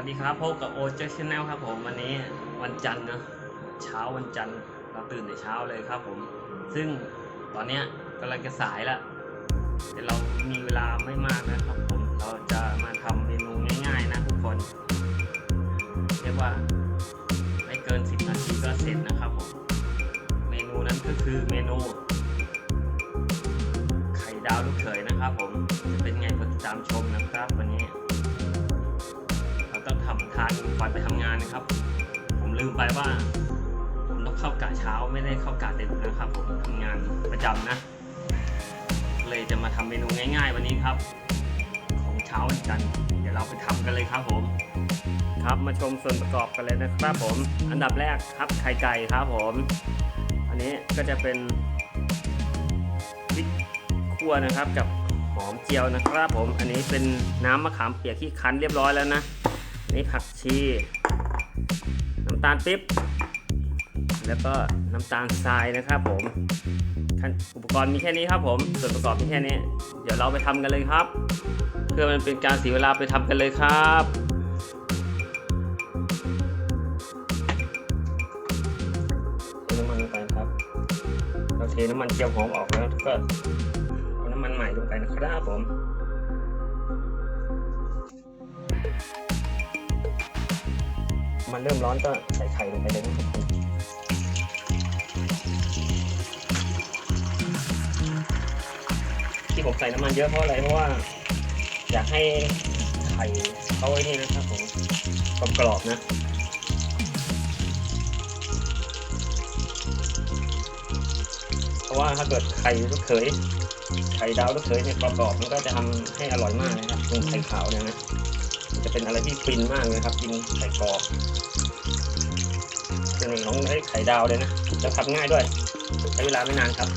วัสดีครับพบกับโอเจชแนลครับผมวันนี้วันจันทร์นะเช้าวันจันทร์เราตื่นแต่เช้าเลยครับผม ซึ่งตอนเนี้ยกำลังจะสายแล้วแต่เรามีเวลาไม่มากนะครับผมเราจะมาทำเมนูง่ายๆนะทุกคน เรียกว่าไม่เกิน 10นาทีก็เสร็จนะครับผมเมนูนั้นก็คือเมนู ไข่ดาวลูกเขยนะครับผมจะเป็นไงกดติดตามชมนะครับ ก่อนไปทำงานนะครับ ผมลืมไปว่า ผมต้องเข้ากะเช้าไม่ได้เข้ากะเดึกนะครับผมทำงานประจำนะ เลยจะมาทำเมนูง่าย ๆ วันนี้ครับ ของเช้าวันจันทร์เดี๋ยวเราไปทำกันเลยครับผม ครับมาชมส่วนประกอบกันเลยนะครับผม อันดับแรกครับไข่ไก่ครับผม อันนี้ก็จะเป็นพริกคั่วนะครับกับหอมเจียวนะครับผม อันนี้เป็นน้ำมะขามเปียกที่คั้นเรียบร้อยแล้วนะ นี่ผักชี น้ำตาลปิ๊บ แล้วก็น้ำตาลทรายนะครับผมขั้นอุปกรณ์มีแค่นี้ครับผม ส่วนประกอบมีแค่นี้ เดี๋ยวเราไปทำกันเลยครับ เพื่อมันเป็นการเสียเวลาไปทำกันเลยครับเทน้ำมันลงไปครับเราเทน้ำมันเจียวหอมออกแล้วก็เอาน้ำมันใหม่ลงไปนะครับผม มันเริ่มร้อนก็ใส่ไข่ลงไปเลยนะครับผมที่ผมใส่น้ำมันเยอะเพราะอะไรเพราะว่า อยากให้ไข่เขาไอ้นี่นะครับผมกรอบๆนะเพราะว่าถ้าเกิดไข่ลูกเขยไข่ดาวลูกเขยเนี่ยกรอบๆมันก็จะทำให้อร่อยมากเลยนะครับตรงไข่ขาวเนี่ยนะ จะเป็นอะไรที่ฟินมากเลยครับกินไข่กรอบเป็นของไอ้ไข่ดาวเลยนะจะทำง่ายด้วย ใช้เวลาไม่นานครับ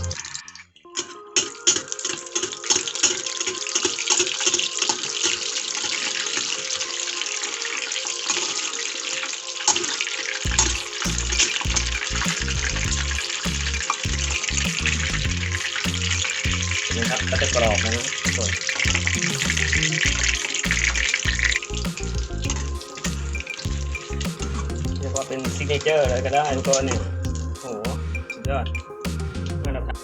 นะครับก็จะกรอบแล้วนะทุกคน เป็นซิกเนเจอร์เลยก็ได้ทุกคนเนี่ยโอ้โหสุดยอดมาตรฐาน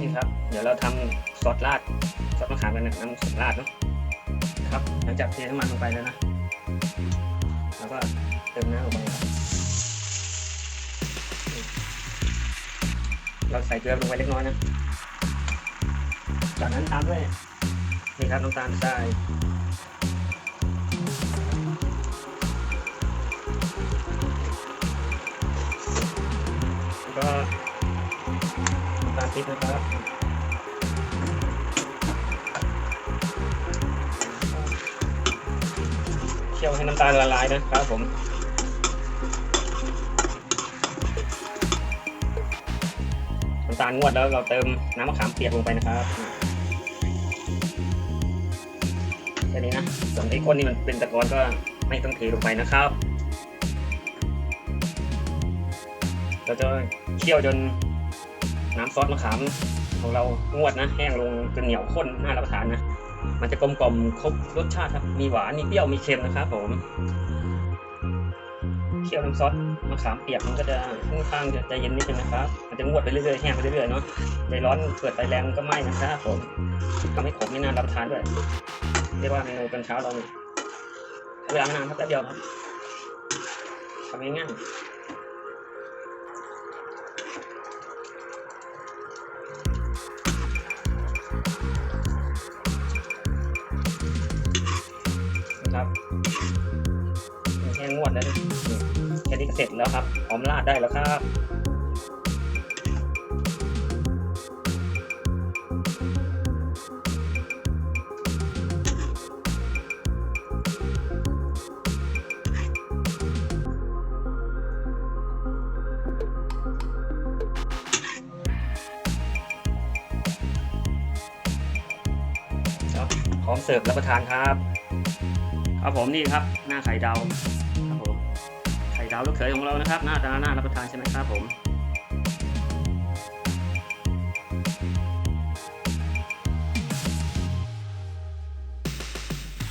นี่ครับ เดี๋ยวเราทำซอสราดซอสมะขามกันนะน้ำซอสราดเนาะครับ หลังจากเทน้ำมันลงไปแล้วนะ ติมน้ำลงไปเราใส่เกลือลงไปเล็กน้อยนะ จากนั้นตามด้วยนี่ครับน้ำตาลทรายแล้วก็น้ำตาลปี๊บนะครับเคี่ยวให้น้ำตาลละลายนะครับผมำตาลงวดแล้วเราเติมน้ำมะขามเปียกลงไปนะครับแค่นี้นะ ส่วนไอ้ข้นนี่มันเป็นตะกอนก็ไม่ต้องเทลงไปนะครับ เราจะเคี่ยวจนน้ำซอสมะขามของเรางวดนะ แห้งลงจนเหนียวข้นน่ารับประทานนะ มันจะกลมกล่อมครบรสชาติครับ มีหวาน มีเปรี้ยว มีเค็มนะครับผม เคี่ยวน้ำซอสมะขามเปียกมันก็จะค่อนข้างจะใจเย็นนิดนึงนะครับ มันจะงวดไปเรื่อยๆแห้งไปเรื่อยๆเนาะใจร้อนเปิดไฟแรงก็ไหม้นะครับผมทำให้ขมไม่นารับประทานด้วยเรียกว่าเมนูตอนเช้าเราเนี่ยเวลาไม่นานครับแป๊บเดียวครับทำง่ายนะครับแค่งวดแล้วนะนี่ แค่นี้ก็เสร็จแล้วครับพร้อมราดได้แล้วครับครับพร้อมเสิร์ฟรับประทานครับ ครับผมนี่ครับ หน้าไข่ดาว ดาวลูกเขยของเรานะครับ หน้าตาหน้ารับประทานใช่ไหมครับผม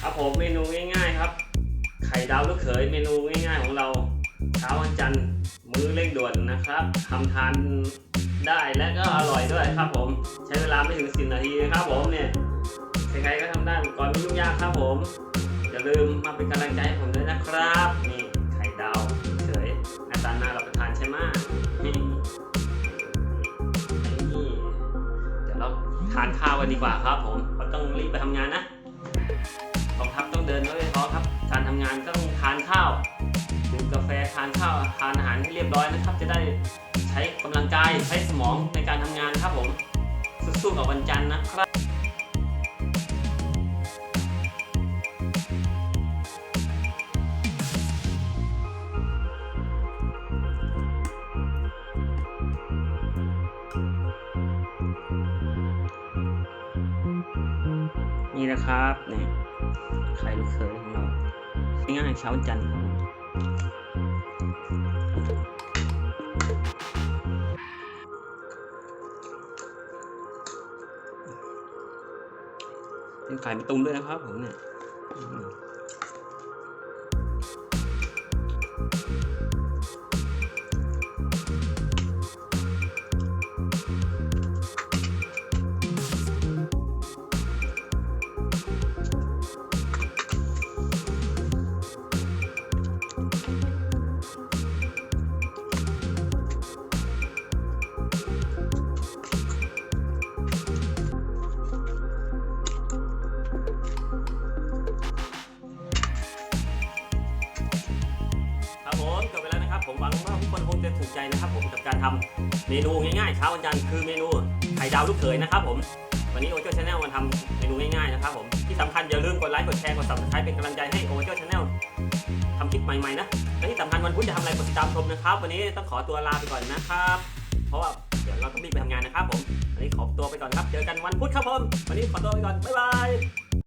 ครับผมเมนูง่ายๆครับ ไข่ดาวลูกเขยเมนูง่ายๆของเราเช้าวันจันทร์มื้อเร่งด่วนนะครับทำทานได้และก็อร่อยด้วยครับผมใช้เวลาไม่ถึง10นาทีนะครับผมเนี่ยใครๆก็ทำได้ก่อนไม่ยุ่งยากครับผมอย่าลืมมาเป็นกำลังใจให้ผมด้วยนะครับนี่ กันดีกว่าครับผมเราต้องรีบไปทำงานนะกองทัพต้องเดินไม่ท้อครับ การทำงานต้องทานข้าวดื่มกาแฟทานข้าวทานอาหารให้เรียบร้อยนะครับ จะได้ใช้กำลังกายใช้สมองในการทำงานครับผมสู้ๆกับวันจันทร์นะครับ นี่นะครับเนี่ยไข่ลูกเขยของเราง่ายๆเช้าจันทร์ครับผมเป็นไข่มะตูมด้วยนะครับผมเนี่ย ผมหวังว่าทุกคนคงจะถูกใจนะครับผมกับการทำเมนูง่ายๆเช้าวันจันทร์คือเมนูไข่ดาวลูกเขยนะครับผมวันนี้โอโจ้าชาแนลมาทำเมนูง่ายๆนะครับผมที่สำคัญอย่าลืมกดไลค์กดแชร์กด subscribe เป็นกำลังใจให้โอโจ้าชาแนลทำคลิปใหม่ๆนะและที่สำคัญวันพุธจะทำอะไรกดติดตามชมนะครับ วันนี้ต้องขอตัวลาไปก่อนนะครับ เพราะว่าเดี๋ยวเราต้องรีบไปทำงานนะครับผมวันนี้ขอตัวไปก่อนครับเจอกันวันพุธครับผมวันนี้ขอตัวไปก่อนบ๊ายบาย